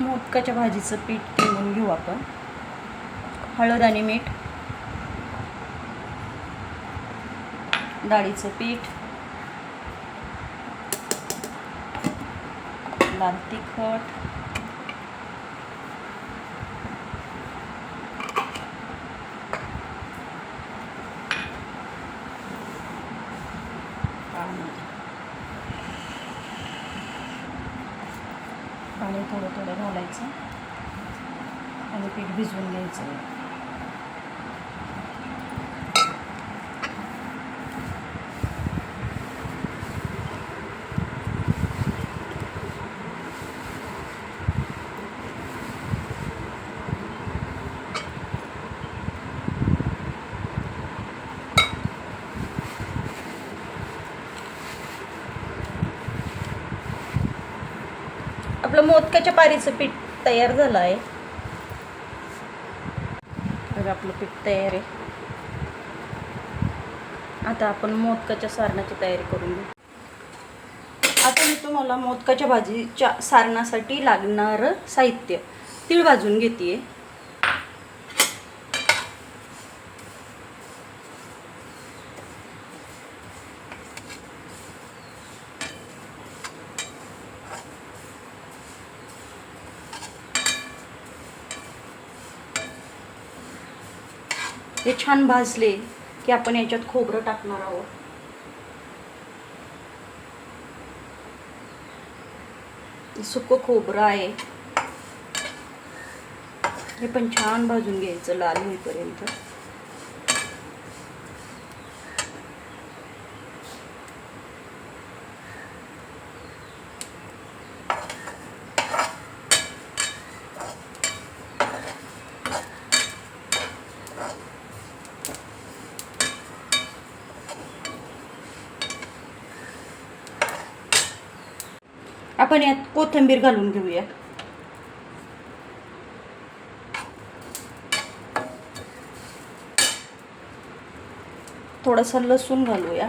मोदकाच्या भाजीचं पीठ ठेवून घेऊ आपण. हळद आणि मीठ. डाळीचं पीठ. लाल तिखट. थोडं थोडं घालायचं. आणि पीठ भिजवून घ्यायचं आपलं मोदकाच्या पारीचं पीठ तयार झालं आहे तर आपलं पीठ तयार आहे. आता आपण मोदकाच्या सारणाची तयारी करून घेऊ. आता मी तुम्हाला मोदकाच्या भाजीच्या सारणासाठी लागणारं साहित्य तीळ भाजून घेते हे छान भाजले की आपण याच्यात खोबरं टाकणार आहोत. सुकं खोबरं आहे. हे पण छान भाजून घ्यायचं लाल होईपर्यंत. आपण यात कोथिंबीर घालून घेऊया. थोडासा लसूण घालूया.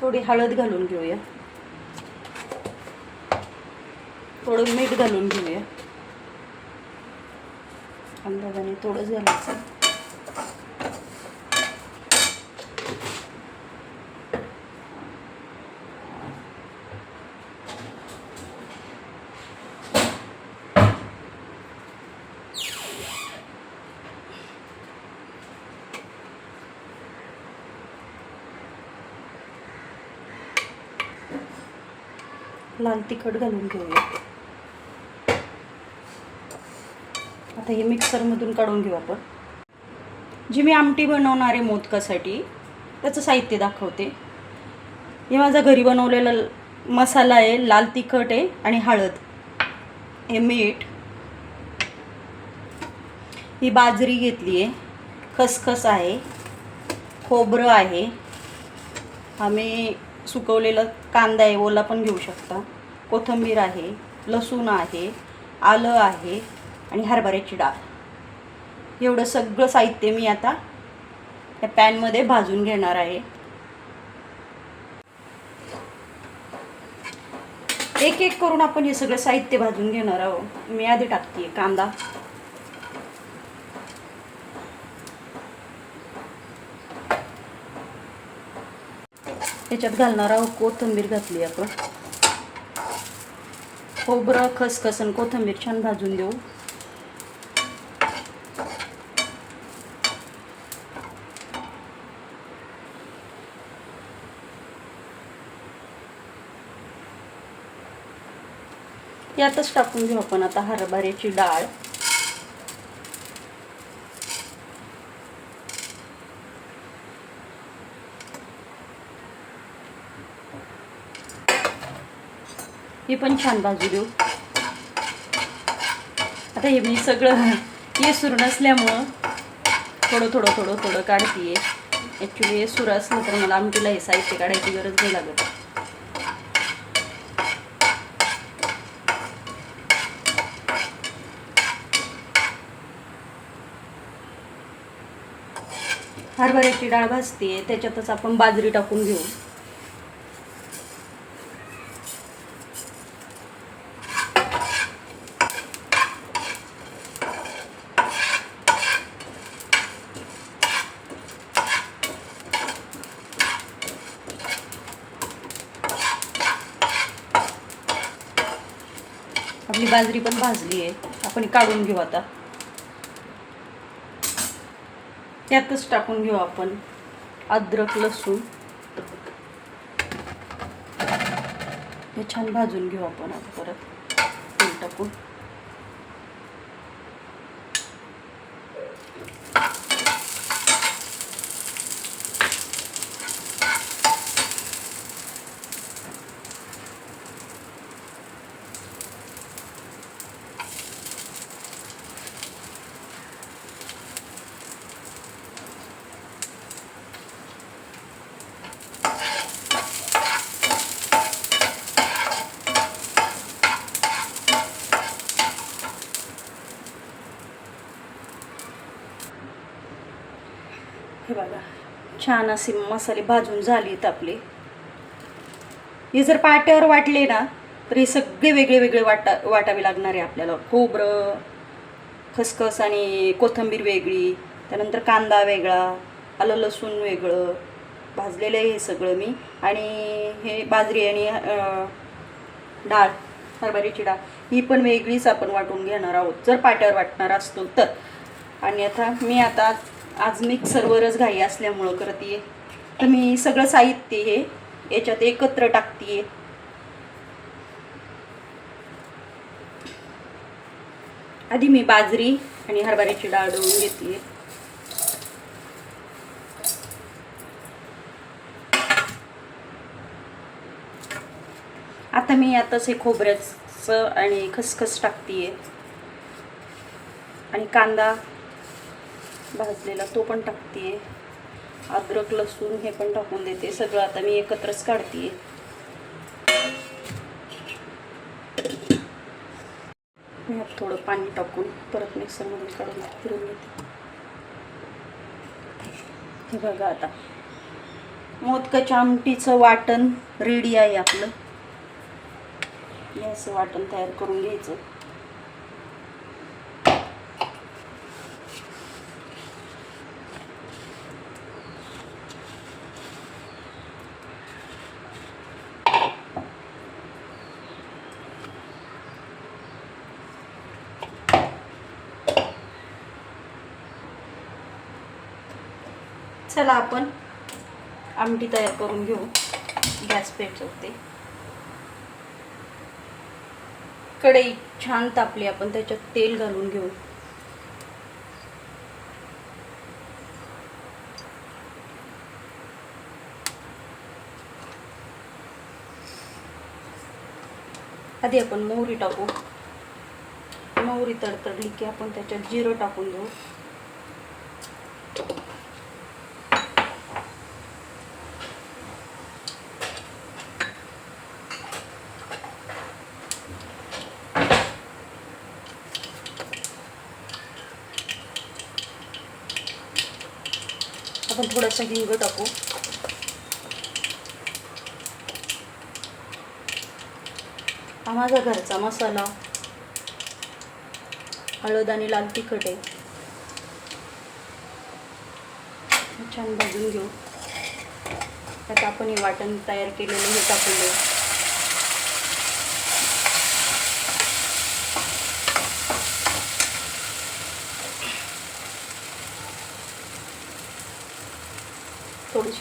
थोडी हळद घालून घेऊया. थोडं मीठ घालून घेऊया. अंदाजाने थोडंच घालायचं लाल तिखट घालून घेऊया. आता हे मिक्सरमधून काढून घेऊ आपण. जी मी आमटी बनवणार आहे मोदकासाठी त्याचं साहित्य दाखवते. हे माझा घरी बनवलेला मसाला आहे लाल तिखट आहे आणि हळद. हे मीठ. ही बाजरी घेतली आहे. खसखस आहे. खोबरं आहे. आम्ही सुकवलेला कांदा आहे ओला पण घेऊ शकता. कोथिंबीर आहे लसूण आहे आलं आहे. आणि हरभऱ्याची डाळ. एवढं सगळं साहित्य मी आता त्या पॅनमध्ये भाजून घेणार आहे. एक एक करून आपण हे सगळं साहित्य भाजून घेणार आहोत मी आधी टाकते कांदा. त्याच्यात घालणार आहोत कोथिंबीर घातली आपण. खोबरं खसखस आणि कोथिंबीर छान भाजून देऊ. यातच टाकून घेऊ आपण आता हरभऱ्याची डाळ. हे पण छान भाजू देऊ. आता हे मी सगळं हे सुरू नसल्यामुळं थोडं थोडं थोडं थोडं काढतीये. ॲक्च्युली हे सुरू असलं तर मला आमटीला हे साहित्य काढायची गरज नाही लागत. हरभऱ्याची डाळ भाजते त्याच्यातच आपण बाजरी टाकून घेऊ. आपली बाजरी पण भाजली आहे. आपण काढून घेऊ आता. त्यातच टाकून घेऊ आपण. अद्रक लसूण. हे छान भाजून घेऊ आपण परत. तेल टाकून हे बघा छान असे मसाले भाजून झालेत आपले. हे जर पाट्यावर वाटले ना तर हे सगळे वेगळे वेगळे वाटा वाटावे लागणार आहे आपल्याला. खोबरं खसखस आणि कोथिंबीर वेगळी त्यानंतर कांदा वेगळा आलं लसूण वेगळं भाजलेलं आहे हे सगळं मी. आणि हे बाजरी आणि डाळ हरभऱ्याची डाळ ही पण वेगळीच आपण वाटून घेणार आहोत. जर पाट्यावर वाटणार असतो तर. आणि आता मी आता आज मिक्सरवरच घाई असल्यामुळं करते तर मी सगळं साहित्य हे याच्यात एकत्र टाकते आधी मी बाजरी आणि हरभऱ्याची डाळ दळून घेतली आता मी आताच हे खोबऱ्याचं आणि खसखस टाकते आणि कांदा भाजलेला तो पण टाकते अद्रक लसूण हे पण टाकून देते. सगळं आता मी एकत्रच काढते मी थोडं पाणी टाकून परत मिक्सरमधून काढून फिरून घेते. हे बघा आता. मोदकाच्या आमटीचं वाटण रेडी आहे आपलं. हे असं वाटण तयार करून घ्यायचं. चला आपण आमटी तयार करून घेऊ. गॅस पेटवते कढई छान तापली आपण त्याच्यात तेल घालून घेऊ. आधी आपण मोहरी टाकू. मोहरी तडतडली की आपण त्याच्यात जिरं टाकून देऊ आपण थोडंसं हिंग टाकू. हा माझा घरचा मसाला. हळद आणि लाल तिखट आहे. छान भाजून घेऊ. त्यात आपण हे वाटण तयार केलेलं हे टाकून देऊ.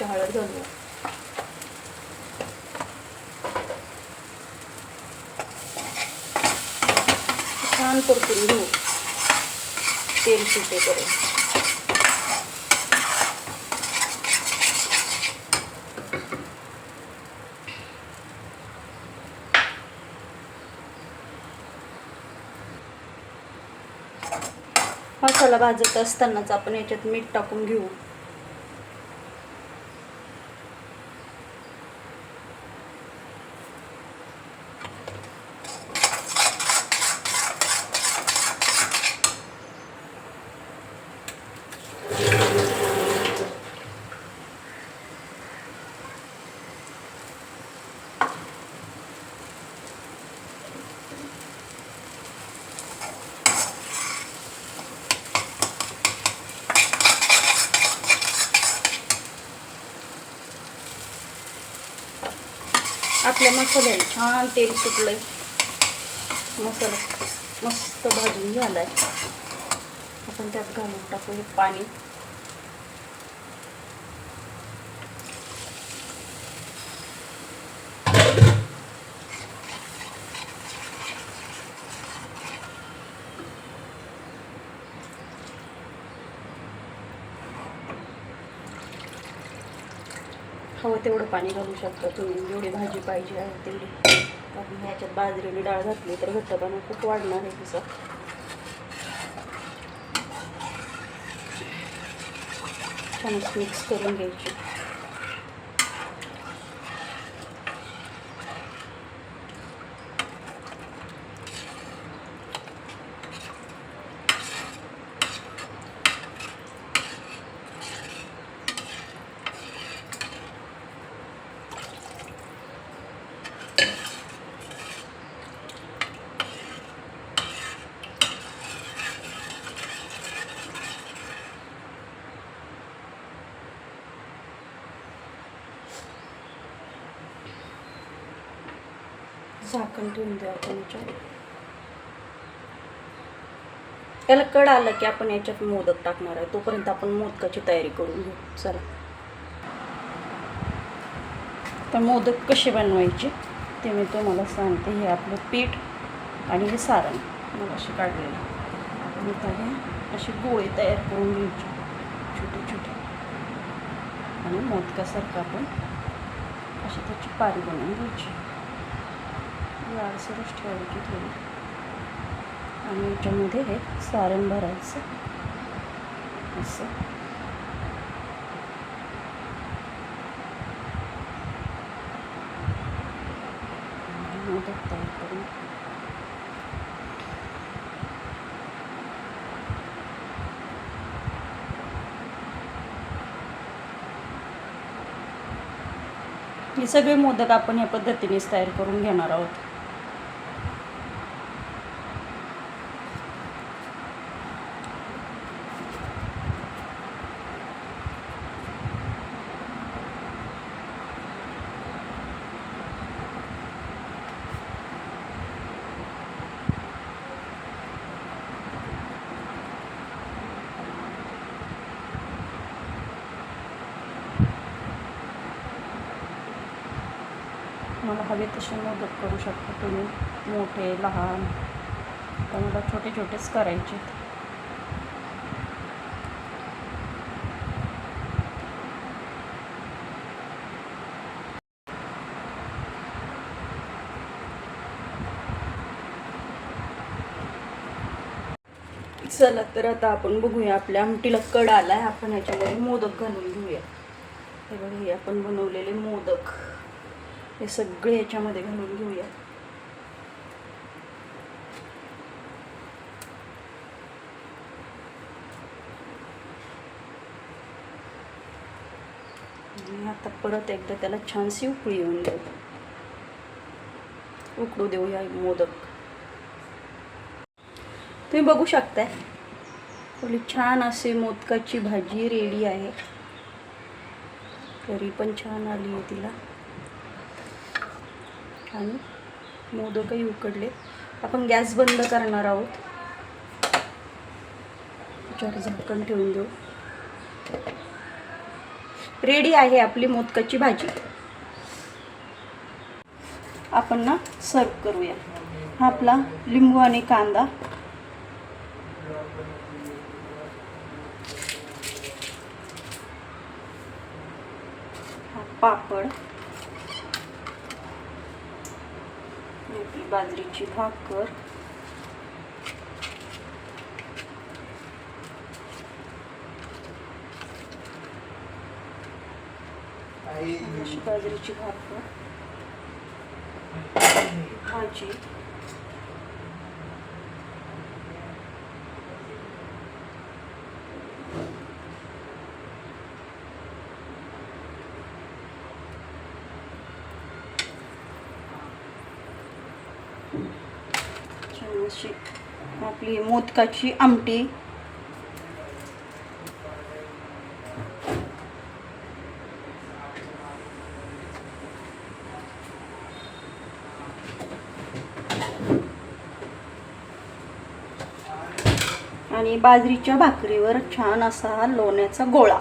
थोडीशी हळद घालूया छान परतून घेऊ तेल सुटेपर्यंत. मसाला भाजत असतानाच आपण याच्यात मीठ टाकून घेऊ. आपल्या मसाल्याला छान तेल सुटलंय. मसाला मस्त भाजून झालाय. आपण त्यात घालून टाकू हे पाणी. हवं तेवढं पाणी घालू शकता तुम्ही. जेवढी भाजी पाहिजे आहे तेवढी. ह्याच्यात बाजरीने डाळ घातली तर घट्टपणा खूप वाढणार आहे तिचा. छानच मिक्स करून घ्यायची. झाकण ठेवून द्या आपण याच्यावर. याला कड आलं की आपण याच्यात मोदक टाकणार आहे. तोपर्यंत आपण मोदकाची तयारी करून घेऊ. चला. तर मोदक कसे बनवायचे ते मी तुम्हाला सांगते. हे आपलं पीठ आणि हे सारण. मला असे काढलेलं. आपण आता हे असे गोळे तयार करून घ्यायचे. छोटे छोटे. आणि मोदकासारखं आपण अशी त्याची पारी बनवून घ्यायची. लालसरच ठेवायची थोडी. आणि याच्यामध्ये हे सारण भरायचं. असं. तयार करून. हे सगळे मोदक आपण या पद्धतीनेच तयार करून घेणार आहोत. मला हवे तसे मोदक करू शकता तुम्ही मोठे लहान तर मला छोटे छोटेच करायचे. चला तर आता आपण बघूया आपल्या आमटीला कड आला आहे आपण ह्याच्यामध्ये मोदक घालून घेऊया. हे बघा हे आपण बनवलेले मोदक. हे सगळे याच्यामध्ये घालून घेऊया. आणि आता परत एकदा त्याला छानशी उकळी येऊन देऊ. उकडू देऊया मोदक. तुम्ही बघू शकताय. थोडी छान असे मोदकाची भाजी रेडी आहे. तरी पण छान आली आहे तिला. आणि मोदकही उकडले. आपण गॅस बंद करणार आहोत. त्याच्यावर झाकण ठेवून देऊ. रेडी आहे आपली मोदकाची भाजी. आपण ना सर्व करूया. हा आपला लिंबू आणि कांदा. हा पापड. बाजरीची भाकर. अशी बाजरीची भाकर. भाजी. छान अशी आपली मोदकाची आमटी. आणि बाजरीच्या भाकरीवर छान असा लोण्याचा गोळा.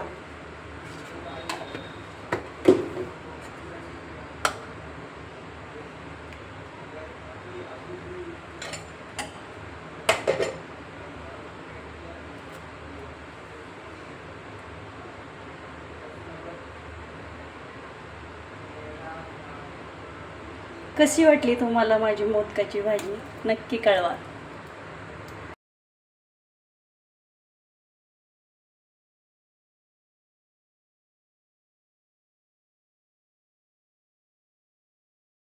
कशी वाटली तुम्हाला माझी मोदकाची भाजी? नक्की कळवा.